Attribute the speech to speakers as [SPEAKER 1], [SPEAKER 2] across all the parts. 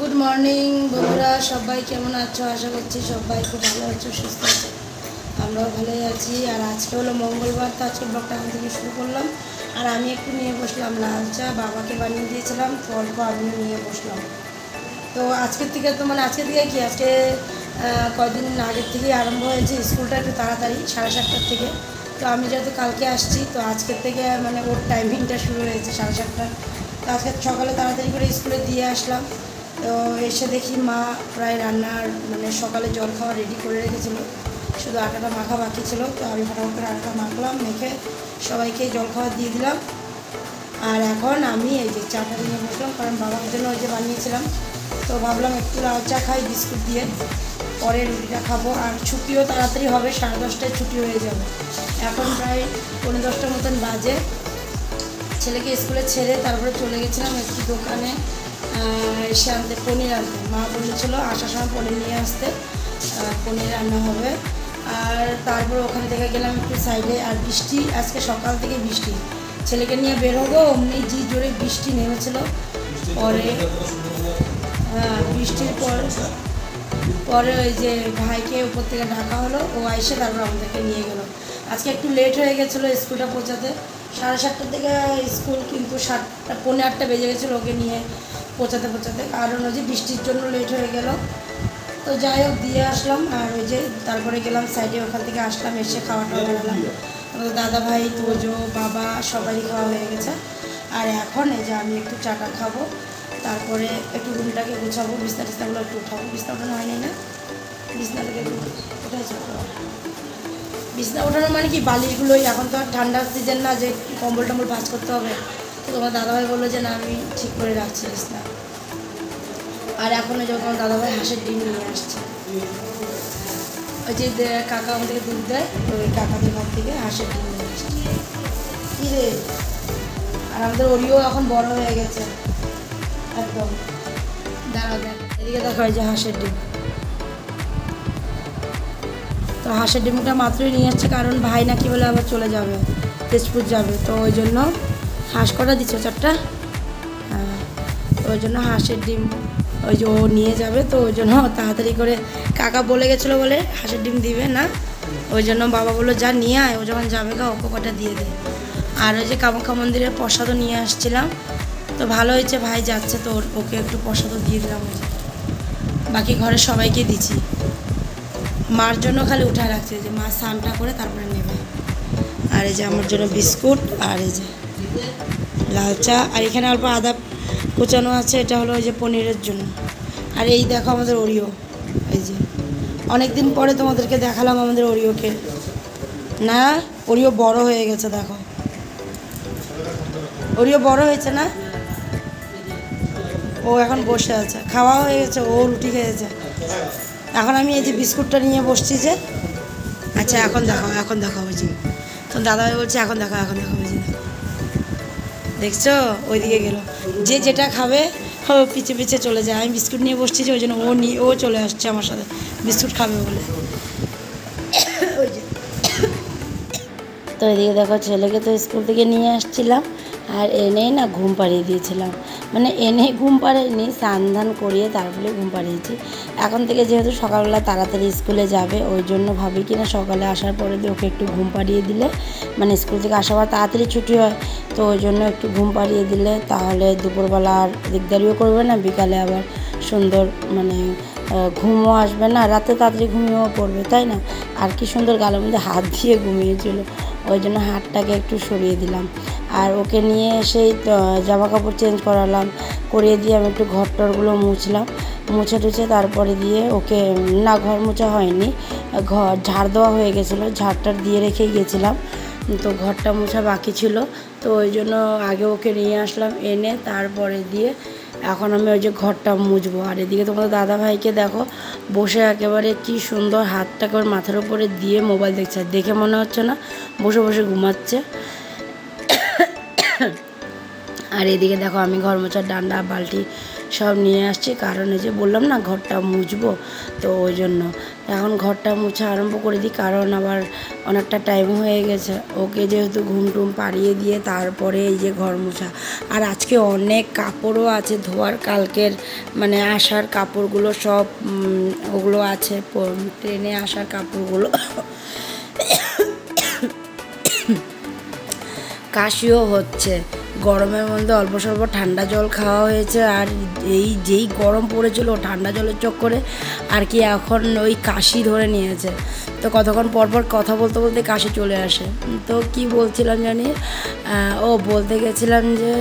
[SPEAKER 1] Good morning বন্ধুরা, সবাই কেমন আছো? আশা করছি সবাই খুব ভালো আছো, সুস্থ আছো। আমরাও ভালোই আছি। আর আজকে হলো মঙ্গলবার, তো আজকে ব্লগটা আমি থেকে শুরু করলাম। আর আমি একটু নিয়ে বসলাম লাল চা, বাবাকে বানিয়ে দিয়েছিলাম, তো অল্প আমিও নিয়ে বসলাম। তো আজকের থেকে তো মানে আজকের থেকে কি? আজকে কদিন আগের থেকেই আরম্ভ হয়েছে স্কুলটা একটু তাড়াতাড়ি, সাড়ে সাতটার থেকে। তো আমি যেহেতু কালকে আসছি, তো আজকের থেকে মানে ওর টাইমিংটা শুরু হয়েছে সাড়ে সাতটা তো আজকে সকালে তাড়াতাড়ি করে স্কুলে দিয়ে আসলাম। তো এসে দেখি মা প্রায় রান্নার মানে সকালে জল খাওয়া রেডি করে রেখেছিল। শুধু আটাটা মাখা বাকি ছিল, তো আমি ফটাফট করে আটাটা মাখলাম, মেখে সবাইকে জল খাওয়া দিয়ে দিলাম। আর এখন আমি এই যে চাটা নিয়ে বসলাম, কারণ বাবার জন্য ওই যে বানিয়েছিলাম। তো ভাবলাম একটু লাল চা খাই, বিস্কুট দিয়ে। পরে রুটিটা খাব। আর ছুটিও তাড়াতাড়ি হবে, সাড়ে দশটায় ছুটি হয়ে যাবে। এখন প্রায় পনেরো দশটার মতন বাজে। ছেলেকে স্কুলে ছেড়ে তারপরে চলে গেছিলাম একটি দোকানে। এসে আনতে পনির আনতে। মা বলেছিল আসার সময় পনির নিয়ে আসতে পনির রান্না হবে। আর তারপর ওখান থেকে গেলাম একটু সাইডে আর বৃষ্টি আজকে সকাল থেকে বৃষ্টি। ছেলেকে নিয়ে বের হব অমনি জি জোরে বৃষ্টি নেমেছিল। পরে হ্যাঁ বৃষ্টির পর পরে ওই যে ভাইকে উপর থেকে ডাকা হলো। ও এসে তারপর আমাদেরকে নিয়ে গেলো। আজকে একটু লেট হয়ে গেছিল স্কুলটা পৌঁছাতে। সাড়ে সাতটার থেকে স্কুল কিন্তু সাতটা পৌনে আটটা বেজে গেছিল ওকে নিয়ে। পৌঁছাতে পৌঁছাতে। কারণ ওই যে বৃষ্টির জন্য লেট হয়ে গেল। তো যাই হোক, দিয়ে আসলাম। আর ওই যে তারপরে গেলাম সাইডে ওখান থেকে আসলাম, এসে খাওয়া টাওয়া আমাদের দাদা ভাই তোজো, বাবা সবারই খাওয়া হয়ে গেছে। আর এখন এই যে আমি একটু চাটা খাব, তারপরে একটু রুমটাকে গুছাবো, বিছনা টিছনাগুলো একটু উঠাবো। বিছনা ওঠানো হয়নি না? বিছনাটাকে উঠেছে বিছনা ওঠানো মানে কি, বালিশগুলোই। এখন তো আর ঠান্ডার সিজন না, যে কম্বল টম্বল ভাজ করতে হবে। তো তোমার দাদাভাই বলল যে, না, আমি ঠিক করে রাখছি বিছনা। আর এখন যখন দাদাভাই হাঁসের ডিম নিয়ে আসছে। ওই যে কাকা আমাদেরকে দুধ দেয়, ওই কাকাদের ঘর থেকে হাঁসের ডিম নিয়ে আসছে। কী রে? আর আমাদের ওরিও এখন বড় হয়ে গেছে। একদম। দাঁড়াও দেখ, এদিকে দেখো এই যে হাঁসের ডিম। তো হাঁসের ডিমটা মাত্রই নিয়ে আসছে, কারণ ভাই নাকি বলে আবার চলে যাবে, তেজপুর যাবে। তো ওই জন্য হাঁস কটা দিচ্ছে চারটা? হ্যাঁ তো ওই জন্য হাঁসের ডিম ওই যে ও নিয়ে যাবে, তো ওই জন্য তাড়াতাড়ি করে কাকা বলে গেছিল বলে হাঁসের ডিম দিবে না। ওই জন্য বাবা বলল, যা নিয়ে আয়, ও যখন যাবে গা, ওকে কটা দিয়ে দে। আর ওই যে কামাখ্যা মন্দিরের প্রসাদও নিয়ে আসছিলাম। তো ভালো হয়েছে, ভাই যাচ্ছে তো ওকে একটু প্রসাদও দিয়ে দিলাম। বাকি ঘরের সবাইকে দিচ্ছি। মার জন্য খালি উঠে রাখছে, যে মা স্নানটা করে তারপরে নেবে। আর এই যে আমার জন্য বিস্কুট, আর এই যে লাল চা, আর এখানে অল্প আদা কুচানো আছে, এটা হলো ওই যে পনিরের জন্য। আর এই দেখো আমাদের ওরিও এই যে। অনেক দিন পরে তোমাদেরকে দেখালাম আমাদের ওরিওকে না ওরিও বড় হয়ে গেছে, দেখো। ওরিও বড় হয়েছে না? ও এখন বসে আছে। খাওয়া হয়ে গেছে, ও রুটি খেয়েছে। এখন আমি এই যে বিস্কুটটা নিয়ে বসছি যে। আচ্ছা এখন দেখাও এখন দেখাও ওই যে। তো দাদাভাই বলছে, এখন দেখাও, এখন দেখো। দেখছ? ওইদিকে গেল। যে যেটা খাবে, ও পিছে পিছে চলে যায়। আমি বিস্কুট নিয়ে বসছি যে, ওই জন্য ও নিয়ে ও চলে আসছে আমার সাথে। বিস্কুট খাবে বলে। ওই তো এদিকে দেখো, ছেলেকে তো স্কুল থেকে নিয়ে আসছিলাম। আর এনেই না ঘুম পাড়িয়ে দিয়েছিলাম। মানে এনে ঘুম পাড়াইনি স্নান ধান করিয়ে তারপরে ঘুম পাড়িয়েছি। এখন থেকে যেহেতু সকালবেলা তাড়াতাড়ি স্কুলে যাবে, ওই জন্য ভাবি কি না সকালে আসার পরে ওকে একটু ঘুম পাড়িয়ে দিলে মানে স্কুল থেকে আসার পর তাড়াতাড়ি ছুটি হয়, তো ওই জন্য একটু ঘুম পাড়িয়ে দিলে তাহলে দুপুরবেলা আর দিকদারিও করবে না, বিকালে আবার সুন্দর মানে ঘুমও আসবে না, রাতে তাড়াতাড়ি ঘুমিয়েও পড়বে, তাই না? আর কি সুন্দর গালের মধ্যে হাত দিয়ে ঘুমিয়েছিল, ওই জন্য হাতটাকে একটু সরিয়ে দিলাম। আর ওকে নিয়ে এসেই তো জামা কাপড় চেঞ্জ করালাম। করিয়ে দিয়ে আমি একটু ঘর টরগুলো মুছলাম। মুছে টুছে তারপরে দিয়ে ওকে, না, ঘর মোছা হয়নি। ঘর, ঝাড় দেওয়া হয়ে গেছিল। ঝাড়টার দিয়ে রেখেই গেছিলাম। তো ঘরটা মোছা বাকি ছিল। তো ওই জন্য আগে ওকে নিয়ে আসলাম, এনে তারপরে দিয়ে এখন আমি ওই যে ঘরটা মুছবো। আর এদিকে তোমাদের দাদা ভাইকে দেখো, বসে একেবারে কি সুন্দর হাতটাকে ওর মাথার উপরে দিয়ে মোবাইল দেখছে। দেখে মনে হচ্ছে না, বসে বসে ঘুমাচ্ছে। আর এদিকে দেখো আমি ঘর মোছার ডান্ডা, বালতি সব নিয়ে আসছি। কারণ এই যে বললাম না, ঘরটা মুছবো, তো ওই জন্য। এখন ঘরটা মুছা আরম্ভ করে দিই, কারণ আবার অনেকটা টাইম হয়ে গেছে। ওকে যেহেতু ঘুম টুম পাড়িয়ে দিয়ে তারপরে এই যে ঘর মোছা। আর আজকে অনেক কাপড়ও আছে, ধোয়ার কালকের মানে আসার কাপড়গুলো সব ওগুলো আছে ট্রেনে আসার কাপড়গুলো। কাশিও হচ্ছে। গরমের মধ্যে অল্প স্বল্প ঠান্ডা জল খাওয়া হয়েছে আর এই যেই গরম পড়েছিল ঠান্ডা জলের চক্করে আর কি এখন ওই কাশি ধরে নিয়েছে। তো কতক্ষণ পর পর কথা বলতে বলতে কাশি চলে আসে। তো কি বলছিলাম জানি? ও বলতে গেছিলাম যে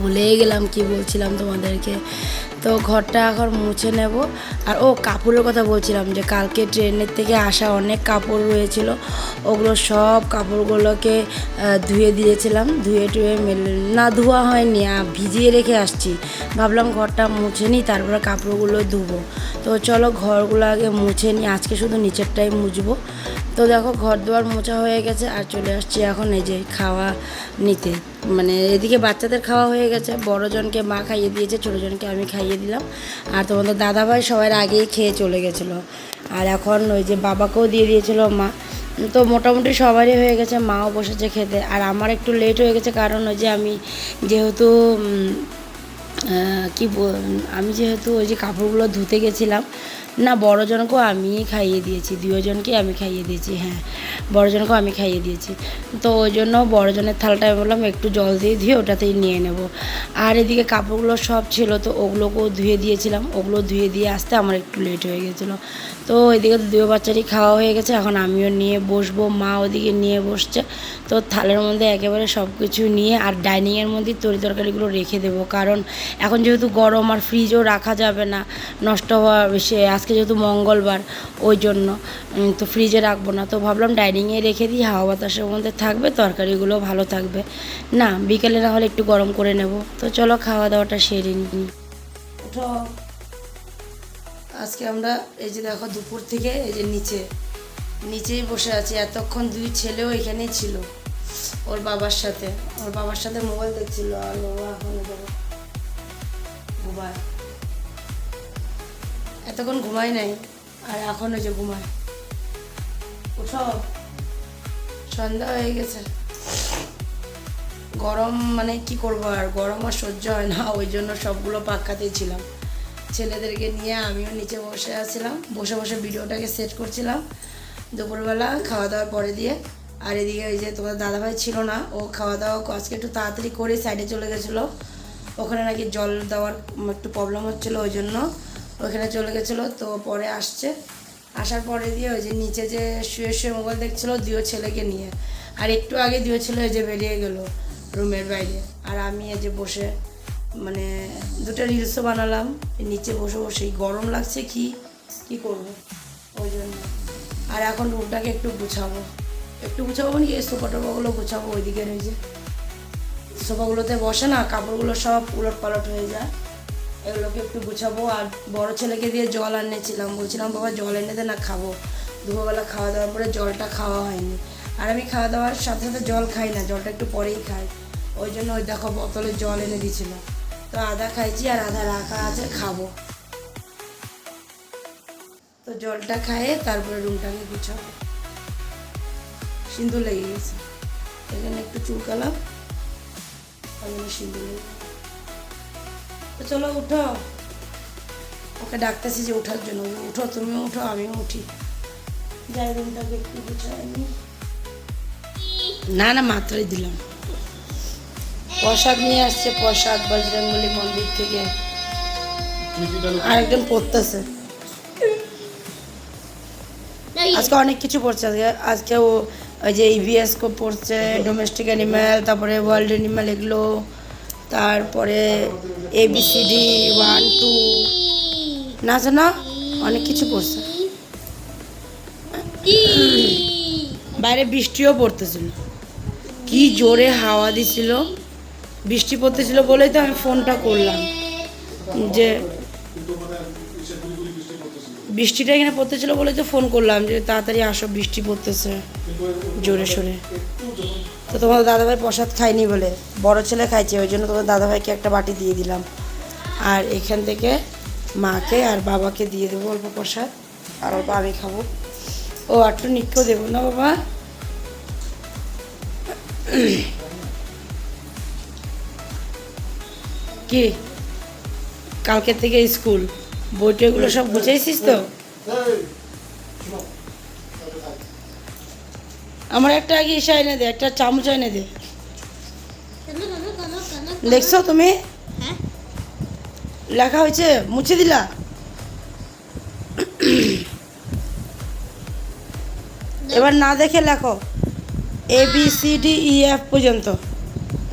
[SPEAKER 1] ভুলেই গেলাম কি বলছিলাম তোমাদেরকে। তো ঘরটা এখন মুছে নেব। আর ও কাপড়ের কথা বলছিলাম যে কালকে ট্রেনের থেকে আসা অনেক কাপড় রয়েছিল। ওগুলো সব কাপড়গুলোকে ধুয়ে দিয়েছিলাম। ধুয়ে টুয়ে মেলে, না ধোয়া হয়নি ভিজিয়ে রেখে আসছি। ভাবলাম ঘরটা মুছে নিই, তারপরে কাপড়গুলো ধুবো। তো চলো ঘরগুলো আগে মুছে নিই, আজকে শুধু নিচেরটাই মুছবো। তো দেখো ঘর দুয়ার মোছা হয়ে গেছে আর চলে আসছি এখন এই যে খাওয়া নিতে। মানে এদিকে বাচ্চাদের খাওয়া হয়ে গেছে, বড়জনকে মা খাইয়ে দিয়েছে, ছোটোজনকে আমি খাইয়ে দিলাম। আর তোমাদের দাদাভাই সবার আগেই খেয়ে চলে গেছিল। আর এখন ওই যে বাবাকেও দিয়ে দিয়েছিল মা। তো মোটামুটি সবারই হয়ে গেছে, মাও বসেছে খেতে। আর আমার একটু লেট হয়ে গেছে, কারণ ওই যে আমি যেহেতু কি আমি যেহেতু ওই যে কাপড়গুলো ধুতে গেছিলাম, না বড়জনকেও আমিই খাইয়ে দিয়েছি দুজনকে আমি খাইয়ে দিয়েছি হ্যাঁ। বড়জনকেও আমি খাইয়ে দিয়েছি। তো ওই জন্য বড়জনের থালটা আমি বললাম, একটু জল দিয়ে ধুয়ে ওটাতেই নিয়ে নেব। আর এদিকে কাপড়গুলো সব ছিল, তো ওগুলোকেও ধুয়ে দিয়েছিলাম। ওগুলো ধুয়ে দিয়ে আসতে আমার একটু লেট হয়ে গেছিল। তো এদিকে তো দুই বাচ্চারই খাওয়া হয়ে গেছে, এখন আমিও নিয়ে বসবো, মা ওদিকে নিয়ে বসছে। তো থালের মধ্যে একেবারে সব কিছু নিয়ে আর ডাইনিংয়ের মধ্যে তরি তরকারিগুলো রেখে দেবো। কারণ এখন যেহেতু গরম আর ফ্রিজও রাখা যাবে না, নষ্ট হওয়া সে আজকে যেহেতু মঙ্গলবার, ওই জন্য তো ফ্রিজে রাখব না। তো ভাবলাম ডাইনিংয়ে রেখে দিই, হাওয়া বাতাসের মধ্যে থাকবে, তরকারিগুলো ভালো থাকবে। না, বিকেলে না হলে একটু গরম করে নেব। তো চলো খাওয়া দাওয়াটা সেরে নিই। আজকে আমরা এই যে দেখো দুপুর থেকে এই যে নিচে, নিচেই বসে আছি। এতক্ষণ দুই ছেলেও এখানেই ছিল, ওর বাবার সাথে। ওর বাবার সাথে মোবাইল দেখছিল, আর বাবা দেখো ঘুমায়। এতক্ষণ ঘুমাই নাই, আর এখন ওই যে ঘুমায়। উঠো। সন্ধ্যা হয়ে গেছে। গরম মানে কি করব আর? গরম আর সহ্য হয় না, ওই জন্য সবগুলো পাক্কাতেই ছিলাম। ছেলেদেরকে নিয়ে আমিও নিচে বসে আছিলাম, বসে বসে ভিডিওটাকে সেট করছিলাম। দুপুরবেলা খাওয়া দাওয়ার পরে দিয়ে। আর এদিকে ওই যে তোমার দাদাভাই ছিল না, ও খাওয়া দাওয়া আজকে একটু তাড়াতাড়ি করে সাইডে চলে গেছিল। ওখানে নাকি জল দেওয়ার একটু প্রবলেম হচ্ছিল, ওই জন্য ওখানে চলে গেছিল, তো পরে আসছে। আসার পরে দিয়ে ওই যে নিচে যে শুয়ে শুয়ে মোবাইল দেখছিলো দুই ছেলেকে নিয়ে। আর একটু আগে দুই ছেলে ওই যে বেরিয়ে গেল রুমের বাইরে। আর আমি এই যে বসে মানে দুটো রিলসও বানালাম নিচে বসে বসে গরম লাগছে কি কি করব? ওই জন্য। আর এখন রুমটাকে একটু গুছাবো। একটু গুছাবো মানে এই সোফা টোফাগুলো গুছাবো ওইদিকে ওই যে সোফাগুলোতে বসে না, কাপড়গুলো সব উলট পালট হয়ে যায়। এগুলোকে একটু গুছাবো আর বড় ছেলেকে দিয়ে জল আনেছিলাম বলছিলাম, বাবা, জল এনে দে, না খাব। দুপুরবেলা খাওয়া দাওয়ার পরে জলটা খাওয়া হয়নি। আর আমি খাওয়া দাওয়ার সাথে সাথে জল খাই না, জলটা একটু পরেই খাই। ওই জন্য ওই দেখো, বোতলে জল এনে দিয়েছিল। তো আধা খাইছি আর আধা রাখা আছে, খাব। তো জলটা খাইয়ে তারপরে রুমটাকে গুছাবো। সিন্দুর লেগে গেছে। এখানে একটু চুলকালাম সিঁদুর লেগে। তো চলো উঠো। ওকে ডাকতেছি যে ওঠার জন্য। উঠো, তুমিও উঠো, আমিও উঠি। যাই রুমটাকে একটু গুছাই না। না মাত্রাই দিলাম। প্রসাদ নিয়ে আসছে, প্রসাদ বজরঙ্গলি মন্দির থেকে। আরেকজন পড়তেছে। আজকে অনেক কিছু পড়ছে। আজকে আজকে ও ওই যে ইভিএস কো পড়ছে ডোমেস্টিক অ্যানিম্যাল তারপরে ওয়ার্ল্ড অ্যানিম্যাল এগুলো। তারপরে এবিসিডি ওয়ান টু না জানা? অনেক কিছু পড়ছে। বাইরে বৃষ্টিও পড়তেছিল। কি জোরে হাওয়া দিছিল। বৃষ্টি পড়তেছিল বলেই তো আমি ফোনটা করলাম। যে বৃষ্টিটা এখানে পড়তেছিল বলে তো ফোন করলাম যে তাড়াতাড়ি আসো, বৃষ্টি পড়তেছে জোরে সোরে। তো তোমার দাদাভাই প্রসাদ খায়নি বলে, বড় ছেলে খাইছে, ওই জন্য তোমার দাদাভাইকে একটা বাটি দিয়ে দিলাম। আর এখান থেকে মাকে আর বাবাকে দিয়ে দেবো অল্প প্রসাদ, আর অল্প আমি খাব। ও একটু নিকেও দেবো না বাবা? কি? কালকে থেকে স্কুল? বইটগুলো সব গুছাইছিস তো? আমার একটা আগে ইসা এনে দে একটা চামচ এনে দে। দেখছ তুমি?
[SPEAKER 2] হ্যাঁ।
[SPEAKER 1] লেখা হয়েছে মুছে দিলা? এবার না দেখে লেখো। A B C D E F পর্যন্ত।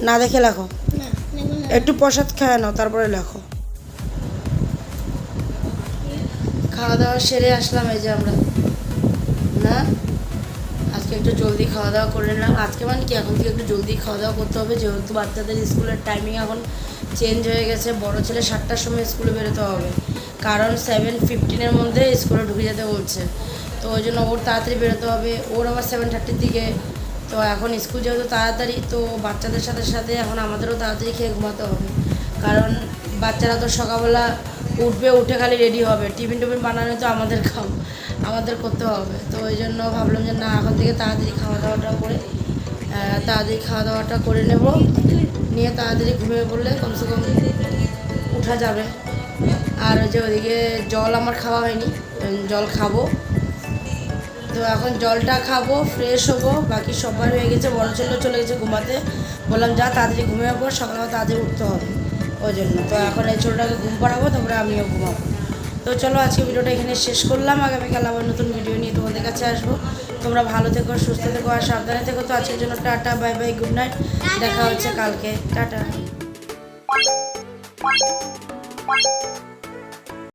[SPEAKER 1] না দেখে লেখো। একটু প্রসাদ খায় নাও তারপরে লেখো। খাওয়া দাওয়া সেরে আসলাম এই যে আমরা। না? আজকে একটু জলদি খাওয়া দাওয়া করে নিলাম। আজকে মানে কি? এখন থেকে একটু জলদি খাওয়া দাওয়া করতে হবে। যেহেতু বাচ্চাদের স্কুলের টাইমিং এখন চেঞ্জ হয়ে গেছে, বড় ছেলে সাতটার সময় স্কুলে বেরোতে হবে। কারণ সেভেন ফিফটিনের মধ্যে স্কুলে ঢুকে যেতে বলছে। তো ওই জন্য ওর তাড়াতাড়ি বেরোতে হবে। ওর আবার সেভেন থার্টির দিকে। তো এখন স্কুল যেহেতু তাড়াতাড়ি, তো বাচ্চাদের সাথে সাথে এখন আমাদেরও তাড়াতাড়ি খেয়ে ঘুমাতে হবে। কারণ বাচ্চারা তো সকালবেলা উঠবে, উঠে খালি রেডি হবে। টিফিন টিফিন বানানো তো আমাদের খাও, আমাদের করতে হবে। তো ওই জন্য ভাবলাম যে না, এখন থেকে তাড়াতাড়ি খাওয়া দাওয়াটা করে তাড়াতাড়ি খাওয়া দাওয়াটা করে নেব। নিয়ে তাড়াতাড়ি ঘুমিয়ে পড়লে কমসে কম উঠা যাবে। আর যে ওদিকে জল আমার খাওয়া হয়নি জল খাব। তো এখন জলটা খাব ফ্রেশ হব, বাকি সবার হয়ে গেছে, বড় ছেলে চলে গেছে ঘুমাতে। বললাম, যা, তাড়াতাড়ি ঘুমিয়ে পর সকালবেলা তাড়াতাড়ি উঠতে হবে। ওই জন্য তো এখন এই ছোটোটাকে ঘুম পাড়াবো তারপরে আমিও ঘুমাবো। তো চলো, আজকে ভিডিওটা এখানে শেষ করলাম। আগামীকাল আবার নতুন ভিডিও নিয়ে তোমাদের কাছে আসব। তোমরা ভালো থেকো, সুস্থ থেকো আর সাবধানে থেকো। তো আজকের জন্য tata, bye bye, good night. দেখা হচ্ছে কালকে। টাটা।